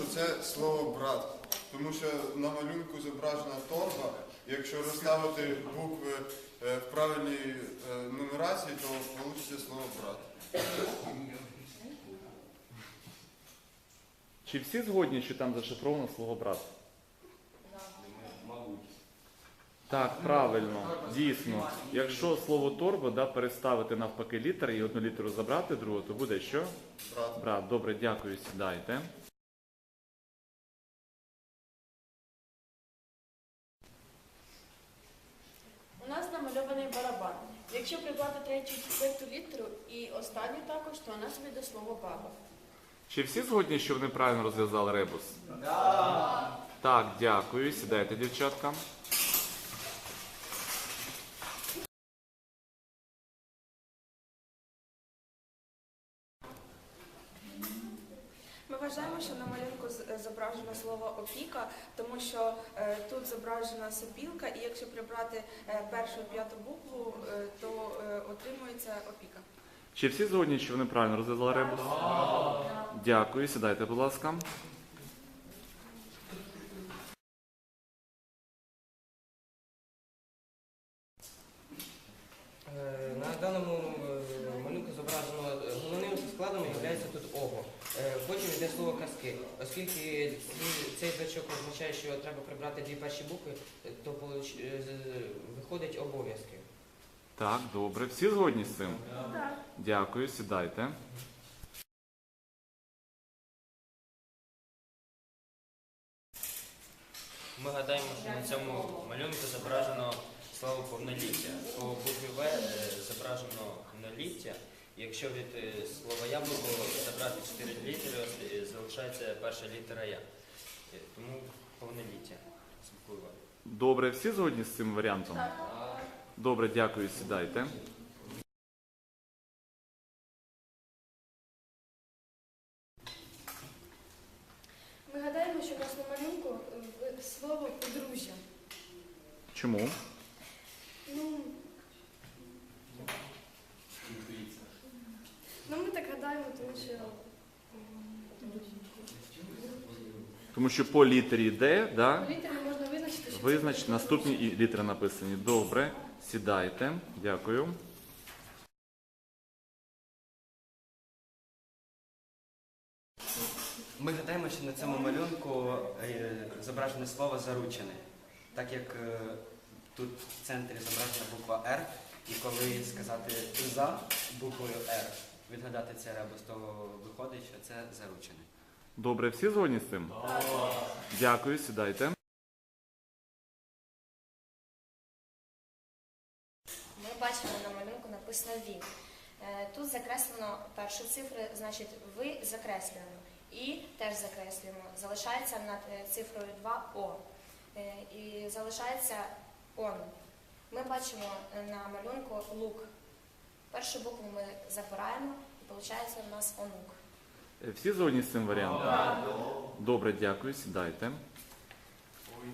що це слово брат. Тому що на малюнку зображена торба, якщо розставити букви е, в правильній е, нумерації, то вийде слово брат. Чи всі згодні, що там зашифровано слово брат? Так, правильно, дійсно. Якщо слово торба да, переставити навпаки літери і одну літеру забрати, другу, то буде що? Брат. Брат, добре, дякую, сідайте. У нас намальований барабан. Якщо прибрати третю і четверту літеру і останню також, то у нас до слово баба. Чи всі згодні, що вони правильно розв'язали ребус? Так, дякую. Сідайте, дівчатка. Вважаємо, що на малюнку зображено слово опіка, тому що е, тут зображена сопілка, і якщо прибрати е, першу і п'яту букву, е, то е, отримується опіка. Чи всі згодні, що вони правильно розв'язали ребус? Дякую, сідайте, будь ласка. Е, На даному е, малюнку зображено е, головним складом є тут ого. Е, Потім йде слово казки. Оскільки цей значок означає, що треба прибрати дві перші букви, то з- виходить обов'язки. Так, добре. Всі згодні з цим? Дякую, сідайте. Ми гадаємо, що на цьому малюнку зображено слово повноліття. По букві В е, зображено повноліття. Якщо від е, слова яблуко забрати чотири літери, е, залишається перша літера Я. Е, Тому повноліття. Добре, всі згодні з цим варіантом? Добре, дякую, сідайте. Ми гадаємо, що у нас на малюнку слово подружжя. Чому? Ну, ну ми так гадаємо, тому що Тому що по літері Д, да, літерами можна визначити, що визнач це наступні і літери написані. Добре, сідайте. Дякую. Ми гадаємо, що на цьому малюнку е, зображене слово заручене. Так як е, тут в центрі зображена буква Р, і коли сказати за буквою Р, відгадати це ребус, то виходить, що це заручене. Добре, всі згодні з цим? Дякую, сідайте. Ми бачимо на малюнку написано він. Е, Тут закреслено першу цифру, значить ви закреслюємо. І теж закреслюємо. Залишається над е, цифрою 2 О. Е, І залишається он. Ми бачимо е, на малюнку лук. Першу букву ми забираємо і виходить у нас онук. Е, Всі згодні з цим варіантом? Добре, дякую, сідайте. Ой.